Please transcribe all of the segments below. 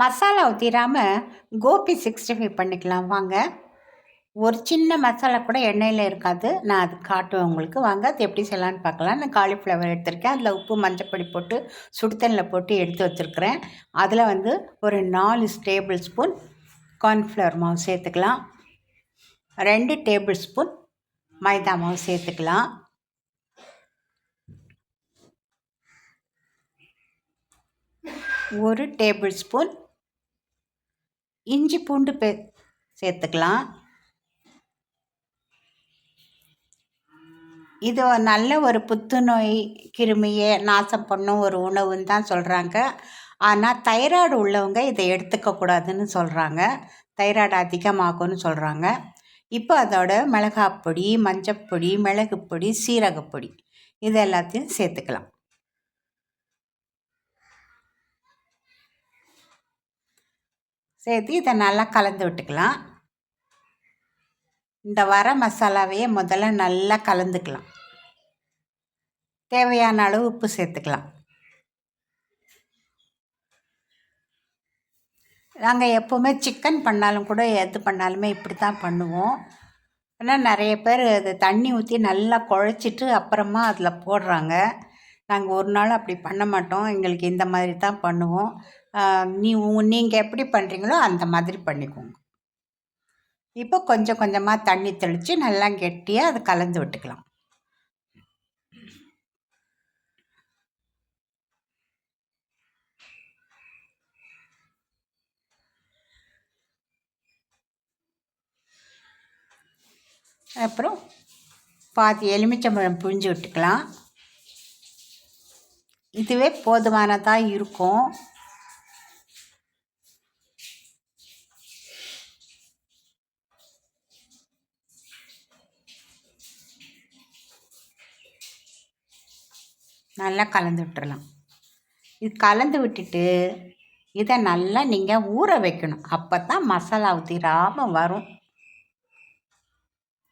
மசாலா ஊற்றிடாமல் gobi sixty five பண்ணிக்கலாம். வாங்க. ஒரு சின்ன மசாலா கூட எண்ணெயில் இருக்காது. நான் அது காட்டுவேன் உங்களுக்கு. வாங்க அது எப்படி செய்யலான்னு பார்க்கலாம். நான் காலிஃப்ளவர் எடுத்திருக்கேன். அதில் உப்பு மஞ்சப்பொடி போட்டு சுடுத்தண்ணில் போட்டு எடுத்து வச்சுருக்கிறேன். அதில் வந்து ஒரு நாலு டேபிள் ஸ்பூன் கார்ன்ஃப்ளவர் மாவு சேர்த்துக்கலாம். ரெண்டு டேபிள் ஸ்பூன் மைதா மாவு சேர்த்துக்கலாம். ஒரு டேபிள் ஸ்பூன் இஞ்சி பூண்டு பே சேர்த்துக்கலாம். இது நல்ல ஒரு புத்துநோய் கிருமியை நாசம் பண்ணும் ஒரு உணவுன்னு தான் சொல்கிறாங்க ஆனால் தைராய்டு உள்ளவங்க இதை எடுத்துக்கக்கூடாதுன்னு சொல்கிறாங்க தைராய்டு அதிகமாகும்னு சொல்கிறாங்க இப்போ அதோட மிளகாப்பொடி மஞ்சப்பொடி மிளகுப்பொடி சீரகப்பொடி இது எல்லாத்தையும் சேர்த்துக்கலாம். சேர்த்து இதை நல்லா கலந்து விட்டுக்கலாம். இந்த வர மசாலாவையே முதல்ல நல்லா கலந்துக்கலாம். தேவையான அளவு உப்பு சேர்த்துக்கலாம். நாங்கள் எப்போவுமே சிக்கன் பண்ணாலும் கூட எது பண்ணாலுமே இப்படி தான் பண்ணுவோம். ஆனால் நிறைய பேர் அது தண்ணி ஊற்றி நல்லா குழச்சிட்டு அப்புறமா அதில் போடுறாங்க. நாங்கள் ஒரு நாள் அப்படி பண்ண மாட்டோம். எங்களுக்கு இந்த மாதிரி தான் பண்ணுவோம். நீ நீங்கள் எப்படி பண்ணுறீங்களோ அந்த மாதிரி பண்ணிக்கோங்க. இப்போ கொஞ்சம் கொஞ்சமாக தண்ணி தெளித்து நல்லா கெட்டியாக அதை கலந்து விட்டுக்கலாம். அப்புறம் பாதி எலுமிச்சம்பழம் புழிஞ்சு விட்டுக்கலாம். இதுவே போதுமானதாக இருக்கும். நல்லா கலந்து விட்டுறலாம். இது கலந்து விட்டுட்டு இதை நல்லா நீங்கள் ஊற வைக்கணும். அப்போ தான் மசாலா ஊற்றிடாமல் வரும்.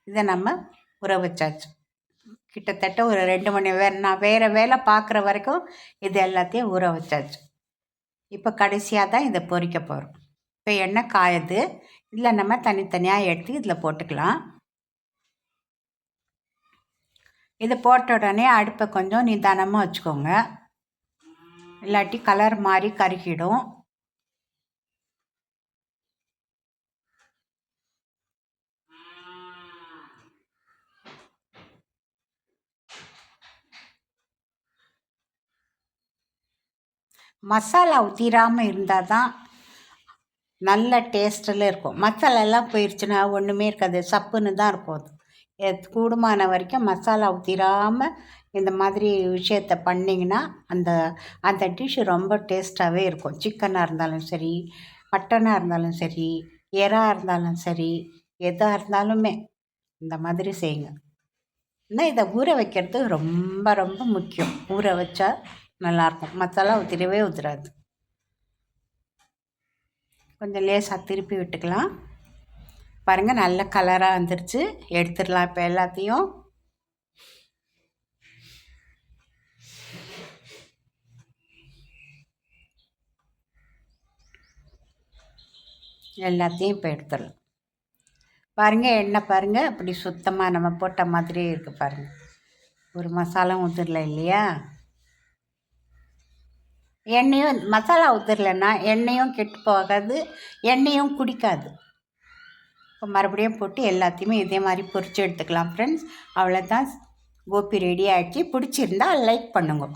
இதை நம்ம ஊற வச்சாச்சு. கிட்டத்தட்ட ஒரு ரெண்டு மணி வேறு நான் வேறு வேலை பார்க்குற வரைக்கும் இது எல்லாத்தையும் ஊற வச்சாச்சு. இப்போ கடைசியாக தான் இதை பொறிக்க போகிறோம் இப்போ எண்ணெய் காயுது. இதில் நம்ம தனித்தனியாக எடுத்து இதில் போட்டுக்கலாம். இது போட்ட உடனே அடுப்பை கொஞ்சம் நிதானமாக வச்சுக்கோங்க. இல்லாட்டி கலர் மாதிரி கருகிடும். மசாலா ஊற்றிடாமல் இருந்தால் தான் நல்ல டேஸ்ட்டில் இருக்கும். மசாலாலாம் போயிடுச்சுன்னா ஒன்றுமே இருக்காது. சப்புன்னு தான் இருக்கும் அது. கூடுமான வரைக்கும் மசாலா ஊற்றிடாமல் இந்த மாதிரி விஷயத்த பண்ணிங்கன்னா அந்த அந்த டிஷ்ஷு ரொம்ப டேஸ்ட்டாகவே இருக்கும். சிக்கனாக இருந்தாலும் சரி மட்டனாக இருந்தாலும் சரி எறா இருந்தாலும் சரி எதாக இருந்தாலுமே இந்த மாதிரி செய்யுங்க. இன்னும் இதை ஊற வைக்கிறது ரொம்ப ரொம்ப முக்கியம். ஊற வச்சா நல்லாயிருக்கும் மசாலா ஊற்றிடவே ஊற்றுறாது கொஞ்சம் லேசாக திருப்பி விட்டுக்கலாம். பாருங்கள் நல்ல கலராக வந்துருச்சு. எடுத்துடலாம் இப்போ எல்லாத்தையும். எல்லாத்தையும் இப்போ எடுத்துடலாம். பாருங்கள் எண்ணெய் பாருங்கள் அப்படி சுத்தமாக நம்ம போட்ட மாதிரியே இருக்குது பாருங்கள் ஒரு மசாலா ஊற்றுடல இல்லையா? எண்ணெயும் மசாலா ஊற்றுலன்னா எண்ணெயும் கெட்டு போகாது எண்ணெயும் குடிக்காது. இப்போ மறுபடியும் போட்டு எல்லாத்தையுமே இதே மாதிரி பொரித்து எடுத்துக்கலாம் ஃப்ரெண்ட்ஸ் அவ்வளோதான் கோபி ரெடி ஆகிடுச்சு பிடிச்சிருந்தா லைக் பண்ணுங்க.